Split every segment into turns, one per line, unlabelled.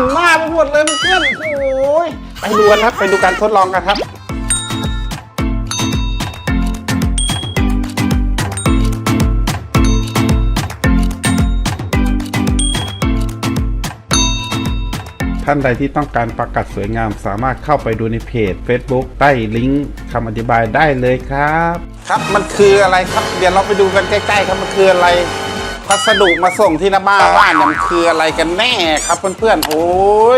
นหน้าไปหมดเลยเพื่อนโอ้ยไปดูกันครับ ไปดูการทดลองกันครับท่านใดที่ต้องการประกัดสวยงามสามารถเข้าไปดูในเพจ Facebook ใต้ลิงก์คำอธิบายได้เลยครับ ครับมันคืออะไรครับ เดี๋ยวเราไปดูกันใกล้ๆครับมันคืออะไร พัสดุมาส่งที่หน้าบ้านบ้านเนี่ยมันคืออะไรกันแน่ครับเพื่อนๆโอ้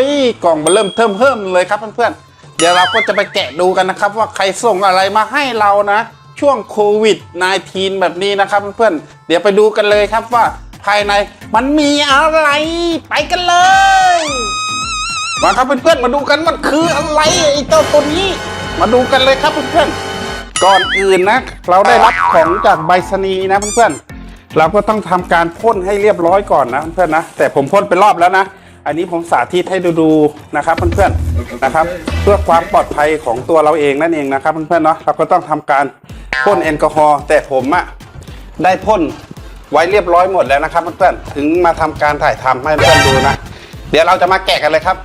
ยกล่องมาเริ่มเทิมเพิ่มเลยครับเพื่อนๆเดี๋ยวเราก็จะไปแกะดูกันนะครับ ว่าใครส่งอะไรมาให้เรานะ ช่วงโควิด -19 แบบนี้นะครับเพื่อนๆเดี๋ยวไปดูกันเลยครับว่าภายในมันมีอะไรไปกันเลยมาครับเพื่อนๆมาดูกันมันคืออะไรไอ้เจ้าตัวนี้ มาดูกันเลยครับเพื่อนๆก่อนอื่นนะ เราได้รับของจากใบสนีนะเพื่อนๆ เราก็ต้องทำการพ่นให้เรียบร้อยก่อนนะเพื่อนนะแต่ผมพ่นไปรอบแล้วนะ อันนี้ผมสาธิตให้ดูๆนะครับเพื่อนๆนะครับ เพื่อความปลอดภัยของตัวเราเองนั่นเองนะครับ เพื่อนๆเนาะเราก็ต้องทำการพ่นแอลกอฮอล์แต่ผมอะได้พ่นไว้เรียบร้อยหมดแล้วนะครับเพื่อนๆถึงมาทำการถ่ายทำให้เพื่อนดูนะ เดี๋ยวเราจะมาแกะกันเลยครับ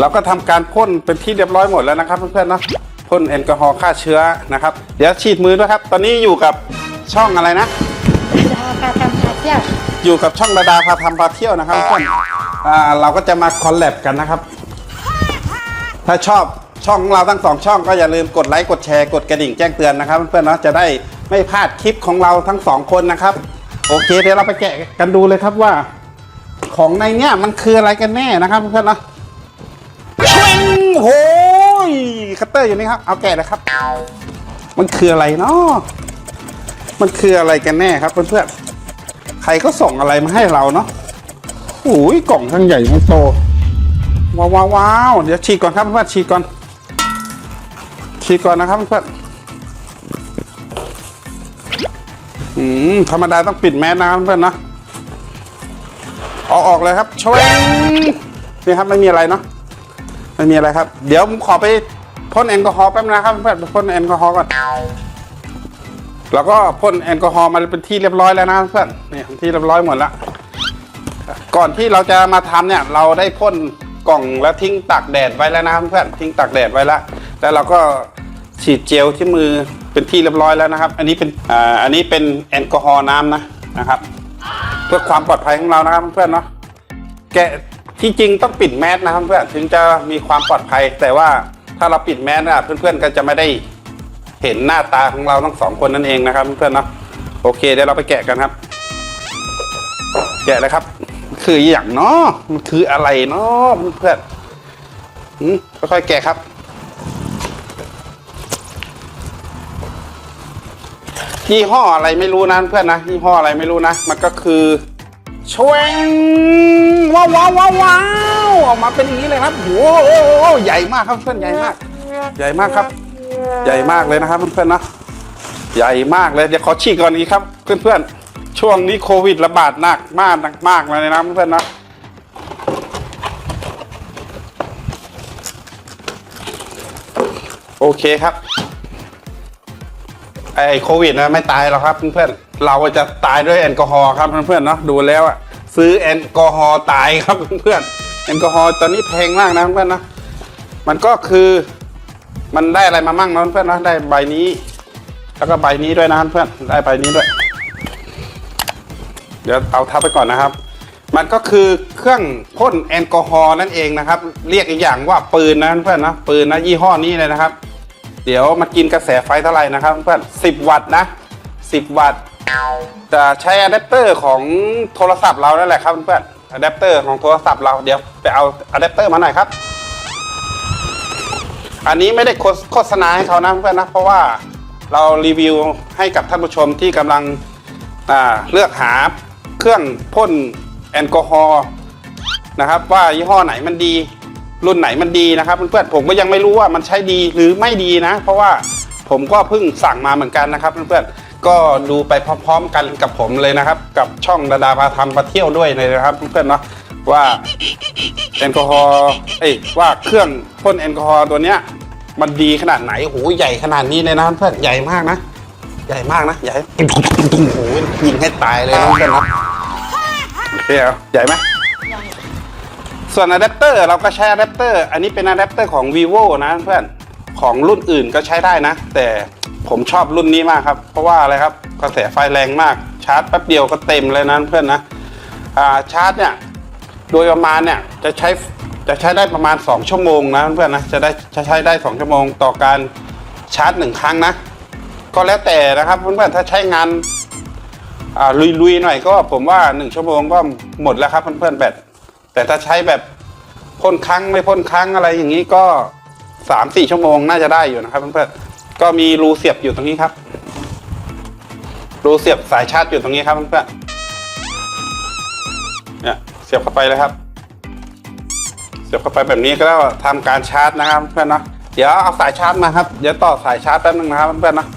เราก็ทำการพ่นเป็นที่เรียบร้อยหมดแล้วนะครับเพื่อนๆเนาะพ่นแอลกอฮอล์ฆ่าเชื้อนะครับ เดี๋ยวฉีดมือด้วยครับ ตอนนี้อยู่กับ ช่องอะไรนะ
ดาพาทำพาเที่ยว
อยู่กับช่องดาดาพาทำพาเที่ยวนะครับเพื่อนอ่าเราก็จะมาคอลแลบกันนะครับ ถ้าชอบช่องของเราทั้งสองช่องก็อย่าลืมกดไลค์กดแชร์กดกระดิ่งแจ้งเตือนนะครับ เพื่อนๆเนาะจะได้ไม่พลาดคลิปของเราทั้งสองคนนะครับ โอเคเดี๋ยวเราไปแกะกันดูเลยครับว่า ของในเนี้ยมันคืออะไรกันแน่นะครับเพื่อนๆเนาะชิงโหยคัตเตอร์อยู่นี่ครับ เอาแกะเลยครับ มันคืออะไรเนาะ มันคืออะไรกันแน่ครับเพื่อนๆ ใครก็ส่งอะไรมาให้เราเนาะโอ้ยกล่องทั้งใหญ่ทั้งโต ว้าวว้าวาวเดี๋ยวฉีกก่อนครับเพื่อนๆฉีกก่อน ฉีกก่อนนะครับเพื่อนอืมธรรมดาต้องปิดแมสนะครับเพื่อนนะเอาออกเลยครับชวงนี่ครับไม่มีอะไรเนาะไม่มีอะไรครับ เดี๋ยวผมขอไปพ่นแอลกอฮอล์แป๊บนะครับเพื่อนพ่นแอลกอฮอล์ก่อน แล้วก็พ่นแอลกอฮอล์มาเป็นที่เรียบร้อยแล้วนะเพื่อนนี่ที่เรียบร้อยหมดแล้วก่อนที่เราจะมาทำเนี่ยเราได้พ่นกล่องแล้วทิ้งตากแดดไว้แล้วนะเพื่อนทิ้งตากแดดไว้แล้วแล้วเราก็ฉีดเจลที่มือเป็นที่เรียบร้อยแล้วนะครับ อันนี้เป็นอ่าอันนี้เป็นแอลกอฮอล์น้ำนะนะครับ เพื่อความปลอดภัยของเรานะครับเพื่อนเนาะแกะที่จริงต้องปิดแมสนะครับเพื่อนถึงจะมีความปลอดภัย แต่ว่าถ้าเราปิดแมสนะเพื่อนๆก็จะไม่ได้ เห็นหน้าตาของเราทั้งสองคนนั่นเองนะครับเพื่อนๆเนาะโอเคเดี๋ยวเราไปแกะกันครับ แกะเลยครับ คืออย่างเนาะมันคืออะไรเนาะเพื่อนๆอืมค่อยๆแกะครับยี่ห้ออะไรไม่รู้นะเพื่อนนะยี่ห้ออะไรไม่รู้นะ มันก็คือชวงว้าวว้าวว้าวว้าวออกมาเป็นอย่างนี้เลยครับโอ้โหใหญ่มากครับเพื่อนใหญ่มาก ใหญ่มากครับ ใหญ่มากเลยนะครับเพื่อนๆนะใหญ่มากเลยเดี๋ยวขอฉีกก่อนนี้ครับ เพื่อนๆ ช่วงนี้โควิดระบาดหนักมากหนักมากเลยนะเพื่อนๆนะโอเคครับไอโควิดนะไม่ตายหรอกครับเพื่อนๆเราจะตายด้วยแอลกอฮอล์ครับเพื่อนๆเนาะดูแล้วอะซื้อแอลกอฮอล์ตายครับเพื่อนๆแอลกอฮอล์ตอนนี้แพงมากนะเพื่อนๆนะมันก็คือ มันได้อะไรมามั่งนะเพื่อนนะได้ใบนี้ แล้วก็ใบนี้ด้วยนะเพื่อนได้ใบนี้ด้วย เดี๋ยวเอาทับไปก่อนนะครับ มันก็คือเครื่องพ่นแอลกอฮอล์นั่นเองนะครับ เรียกอีกอย่างว่าปืนนะเพื่อนนะปืนนะยี่ห้อนี้เลยนะครับ เดี๋ยวมากินกระแสไฟเท่าไหร่นะครับ เพื่อน10วัตต์นะ10วัตต์จะใช้อะแดปเตอร์ของโทรศัพท์เรานั่นแหละครับเพื่อนอะแดปเตอร์ของโทรศัพท์เราเดี๋ยวไปเอาอะแดปเตอร์มาหน่อยครับ อันนี้ไม่ได้โฆษณาให้เขานะเพื่อนนะเพราะว่าเรารีวิวให้กับท่านผู้ชมที่กำลังเลือกหาเครื่องพ่นแอลกอฮอล์นะครับ ว่ายี่ห้อไหนมันดีรุ่นไหนมันดีนะครับเพื่อนๆผมก็ยังไม่รู้ว่ามันใช้ดีหรือไม่ดีนะ เพราะว่าผมก็เพิ่งสั่งมาเหมือนกันนะครับเพื่อนๆก็ดูไปพร้อมๆกันกับผมเลยนะครับ กับช่องดาดาพาทำพาเที่ยวด้วยเลยนะครับเพื่อนๆเนาะว่าแอลกอฮอล์เอ้ยว่าเครื่องพ่นแอลกอฮอล์ตัวเนี้ย มันดีขนาดไหนโอ้โหใหญ่ขนาดนี้เลยนะเพื่อนใหญ่มากนะ ใหญ่มากนะ ใหญ่โอ้โหยิงให้ตายเลยนะเพื่อนนะโอเคเอใหญ่ไหมส่วนอะแดปเตอร์เราก็ใช้อะแดปเตอร์อันนี้เป็นอะแดปเตอร์ของ vivo นะเพื่อนของรุ่นอื่นก็ใช้ได้นะ แต่ผมชอบรุ่นนี้มากครับ เพราะว่าอะไรครับกระแสไฟแรงมากชาร์จแป๊บเดียวก็เต็มเลยนะเพื่อนนะอ่าชาร์จเนี่ยโดยประมาณเนี่ยจะใช้ จะใช้ได้ประมาณ 2 ชั่วโมงนะเพื่อนนะจะได้จะใช้ได้ 2 ชั่วโมงต่อการชาร์จหนึ่งครั้งนะ ก็แล้วแต่นะครับเพื่อนๆถ้าใช้งานอ่าลุยๆหน่อยก็ผมว่า 1 ชั่วโมงก็หมดแล้วครับเพื่อนๆแบตแต่ถ้าใช้แบบพ่นครั้งไม่พ่นครั้งอะไรอย่างนี้ก็สามสี่ชั่วโมงน่าจะได้อยู่นะครับเพื่อนๆก็มีรูเสียบอยู่ตรงนี้ครับ รูเสียบสายชาร์จอยู่ตรงนี้ครับเพื่อนๆเนี่ยเสียบเข้าไปเลยครับ เสียบเข้าไปแบบนี้ก็แล้วทำการชาร์จนะครับเพื่อนเนาะเดี๋ยวเอาสายชาร์จมาครับเดี๋ยวต่อสายชาร์จแป๊บนึงนะครับเพื่อนเนาะ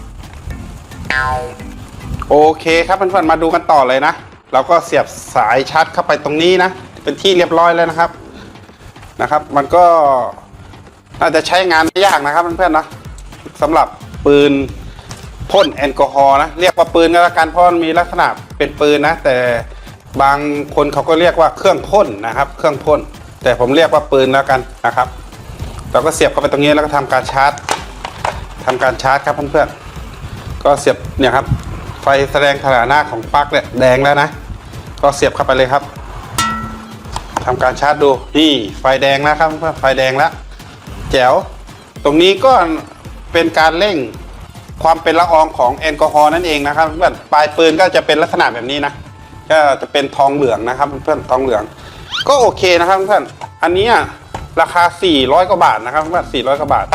โอเคครับเพื่อนๆมาดูกันต่อเลยนะเราก็เสียบสายชาร์จเข้าไปตรงนี้นะ เป็นที่เรียบร้อยแล้วนะครับนะครับ มันก็น่าจะใช้งานไม่ยากนะครับเพื่อนๆนะสำหรับปืนพ่นแอลกอฮอล์นะเรียกว่าปืนก็แล้วกันเพราะมันมีลักษณะเป็นปืนนะ แต่บางคนเขาก็เรียกว่าเครื่องพ่นนะครับ เครื่องพ่น แต่ผมเรียกว่าปืนแล้วกันนะครับ เราก็เสียบเข้าไปตรงนี้แล้วก็ทำการชาร์จทำการชาร์จครับเพื่อนๆก็เสียบเนี่ยครับ ไฟแสดงขนาดหน้าของปลั๊กเนี่ยแดงแล้วนะ ก็เสียบเข้าไปเลยครับทำการชาร์จดูนี่ไฟแดงแล้วครับเพื่อนไฟแดงแล้วแจ๋วตรงนี้ก็เป็นการเร่งความเป็นละอองของแอลกอฮอล์นั่นเองนะครับเพื่อนปลายปืนก็จะเป็นลักษณะแบบนี้นะก็จะเป็นทองเหลืองนะครับเพื่อนทองเหลือง ก็โอเคนะครับเพื่อนอันนี้อะราคา 400 กว่าบาทนะครับเพื่อน400 กว่าบาท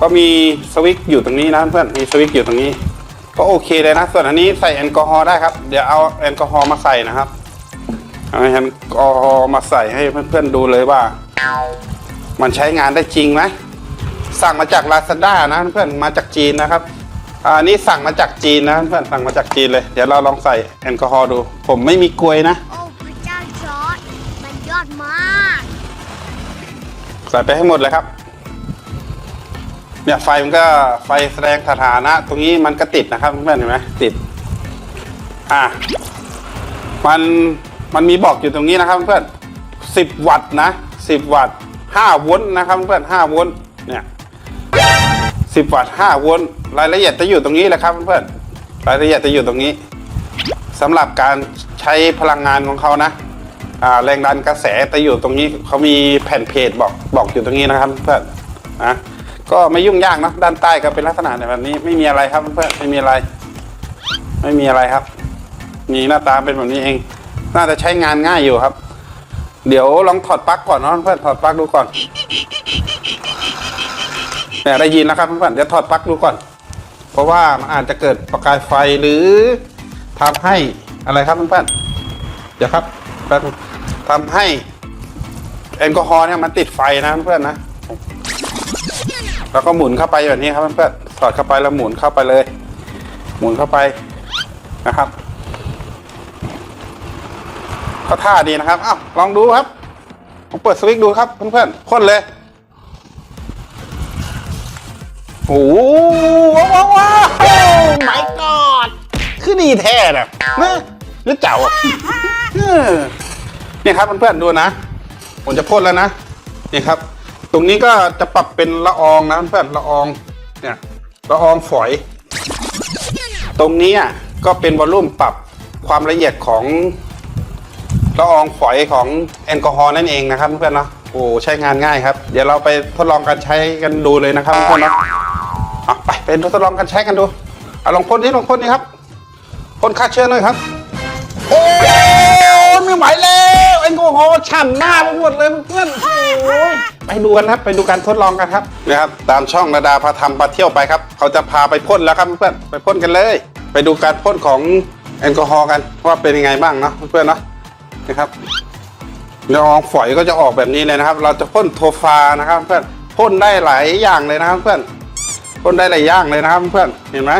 ก็มีสวิตช์อยู่ตรงนี้นะเพื่อน มีสวิตช์อยู่ตรงนี้ ก็โอเคเลยนะ ส่วนอันนี้ใส่แอลกอฮอล์ได้ครับ เดี๋ยวเอาแอลกอฮอล์มาใส่นะครับเอาแอลกอฮอล์มาใส่ให้เพื่อนๆดูเลยว่า มันใช้งานได้จริงไหมสั่งมาจาก Lazada นะเพื่อนมาจากจีนนะครับอันนี้สั่งมาจากจีนนะเพื่อนสั่งมาจากจีนเลย เดี๋ยวเราลองใส่แอลกอฮอล์ดู ผมไม่มีกลวยนะ
มันยอดมาก
ใส่ไปให้หมดเลยครับ เนี่ยไฟมันก็ไฟแสดงสถานะ ตรงนี้มันก็ติดนะครับเพื่อนเห็นไหมติด อะมันมันมีบอกอยู่ตรงนี้นะครับเพื่อนสิบวัตต์นะสิบวัตต์ห้าโวลต์นะครับเพื่อนห้าโวลต์เนี่ยสิบวัตต์ห้าโวลต์รายละเอียดจะอยู่ตรงนี้แหละครับเพื่อนรายละเอียดจะอยู่ตรงนี้สำหรับการใช้พลังงานของเขานะ แรงดันกระแสจะอยู่ตรงนี้เขามีแผ่นเพจบอกบอกอยู่ตรงนี้นะครับเพื่อนนะก็ไม่ยุ่งยากนะด้านใต้ก็เป็นลักษณะแบบนี้ไม่มีอะไรครับเพื่อนไม่มีอะไร ไม่มีอะไรครับ มีหน้าตาเป็นแบบนี้เอง น่าจะใช้งานง่ายอยู่ครับ เดี๋ยวลองถอดปลั๊กก่อนเนาะเพื่อนถอดปลั๊กดูก่อนเนี่ยได้ยินแล้วครับเพื่อนเดี๋ยวถอดปลั๊กดูก่อน เพราะว่ามันอาจจะเกิดประกายไฟหรือทำให้อะไรครับเพื่อนเดี๋ยวครับแป๊บนึง ทำให้แอลกอฮอล์เนี่ยมันติดไฟนะเพื่อนๆนะ แล้วก็หมุนเข้าไปแบบนี้ครับเพื่อนๆสอดเข้าไปแล้วหมุนเข้าไปเลย หมุนเข้าไปนะครับก็ท่าดีนะครับอ้าวลองดูครับผมเปิดสวิตช์ดูครับเพื่อนๆพ่นเลยโอ้โหว้าวว้าวว้าวไม่กอดคือดีแท้น่ะนะหรือเจ้าอะ เนี่ยครับเพื่อนๆดูนะ ผมจะพ่นแล้วนะนี่ครับ ตรงนี้ก็จะปรับเป็นละอองนะเพื่อนละอองเนี่ยละอองฝอย ตรงนี้อะก็เป็นวอลลุ่มปรับความละเอียดของละอองฝอยของแอลกอฮอล์นั่นเองนะครับเพื่อนๆเนาะโอ้ใช้งานง่ายครับ เดี๋ยวเราไปทดลองการใช้กันดูเลยนะครับเพื่อนๆเนาะไปเป็นทดลองการใช้กันดูเอาลองพ่นที่ลองพ่นนี่ครับพ่นฆ่าเชื้อหน่อยครับ โอ้ แอลกอฮอล์ฉ่ำหน้าไปหมดเลยเพื่อนโอ้ยไปดูกันครับไปดูการทดลองกันครับนะครับตามช่องระดาพาทำพาเที่ยวไปครับ เขาจะพาไปพ่นแล้วครับเพื่อนไปพ่นกันเลย ไปดูการพ่นของแอลกอฮอล์กันว่าเป็นยังไงบ้างเนาะเพื่อนเนาะนะครับละอองฝอยก็จะออกแบบนี้เลยนะครับ เราจะพ่นโทฟานะครับเพื่อนพ่นได้หลายอย่างเลยนะครับเพื่อนพ่นได้หลายอย่างเลยนะครับเพื่อนเห็นไหม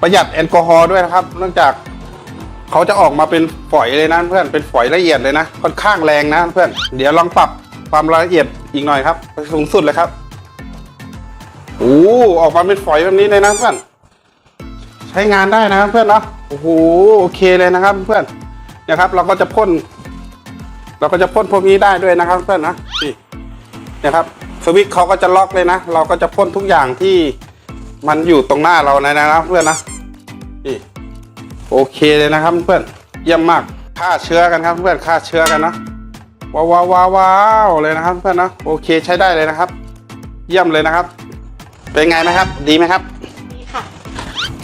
ประหยัดแอลกอฮอล์ด้วยนะครับ เนื่องจาก เขาจะออกมาเป็นฝอยเลยนะเพื่อนเป็นฝอยละเอียดเลยนะค่อนข้างแรงนะเพื่อนเดี๋ยวลองปรับความละเอียดอีกหน่อยครับสูงสุดเลยครับโอ้ออกมาเป็นฝอยแบบนี้เลยนะเพื่อนใช้งานได้นะครับเพื่อนเนาะโอ้โหโอเคเลยนะครับเพื่อนนะครับ เราก็จะพ่น เราก็จะพ่นพวกนี้ได้ด้วยนะครับ เพื่อนนะนี่นะครับสวิตช์เขาก็จะล็อกเลยนะ เราก็จะพ่นทุกอย่างที่มันอยู่ตรงหน้าเรานะนะเพื่อนนะ โอเคเลยนะครับเพื่อนเยี่ยมมากฆ่าเชื้อกันครับเพื่อนฆ่าเชื้อกันนะว้าวว้าวว้าวว้าวเลยนะครับเพื่อนนะโอเคใช้ได้เลยนะครับ เยี่ยมเลยนะครับ เป็นไงนะครับ ดีไหมครับ
นี่ค่ะ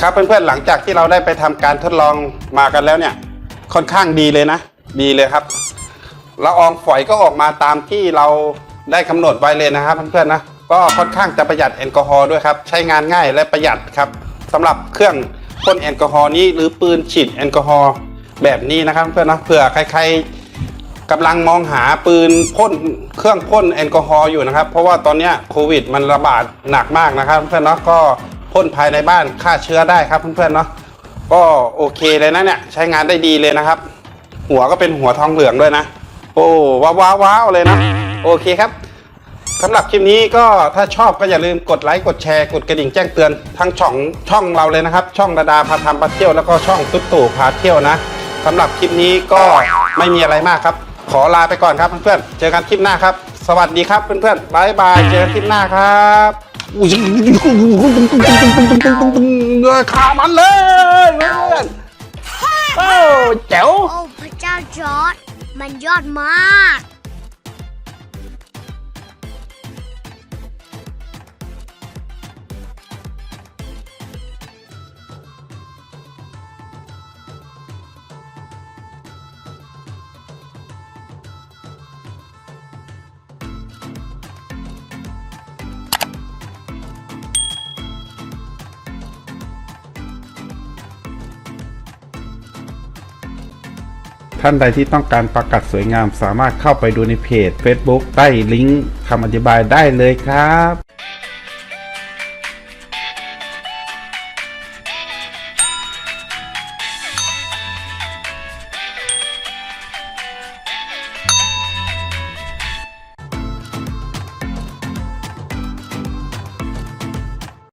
ครับเพื่อนๆหลังจากที่เราได้ไปทำการทดลองมากันแล้วเนี่ย ค่อนข้างดีเลยนะ ดีเลยครับละอองฝอยก็ออกมาตามที่เราได้กำหนดไว้เลยนะครับเพื่อนๆนะก็ค่อนข้างจะประหยัดแอลกอฮอล์ด้วยครับ ใช้งานง่ายและประหยัดครับสำหรับเครื่อง พ่นแอลกอฮอล์นี้หรือปืนฉีดแอลกอฮอล์แบบนี้นะครับเพื่อนนะเผื่อใครๆกำลังมองหาปืนพ่นเครื่องพ่นแอลกอฮอล์อยู่นะครับ เพราะว่าตอนนี้โควิดมันระบาดหนักมากนะครับ เพื่อนเนาะก็พ่นภายในบ้านฆ่าเชื้อได้ครับเพื่อนๆเนาะก็โอเคเลยนะเนี่ยใช้งานได้ดีเลยนะครับ หัวก็เป็นหัวทองเหลืองด้วยนะ โอ้ว้าวว้าวว้าวเลยนะ โอเคครับ สำหรับคลิปนี้ก็ถ้าชอบก็อย่าลืมกดไลค์กดแชร์กดกระดิ่งแจ้งเตือนทั้งช่องช่องเราเลยนะครับ ช่องดาดาพาทำพาเที่ยวแล้วก็ช่องตุ๊ดตู่พาเที่ยวนะสำหรับคลิปนี้ก็ไม่มีอะไรมากครับ ขอลาไปก่อนครับเพื่อนๆเจอกันคลิปหน้าครับ สวัสดีครับเพื่อนๆบายบายเจอกันคลิปหน้าครับอุ้ยขามันเลยเพื่อนโอ้แจ๋ว
โอ้พระเจ้าจอร์ดมันยอดมากา
นใดที่ต้องการประกัดสวยงาม สามารถเข้าไปดูในเพจ Facebook ใต้ลิงก์คำอธิบายได้เลยครับ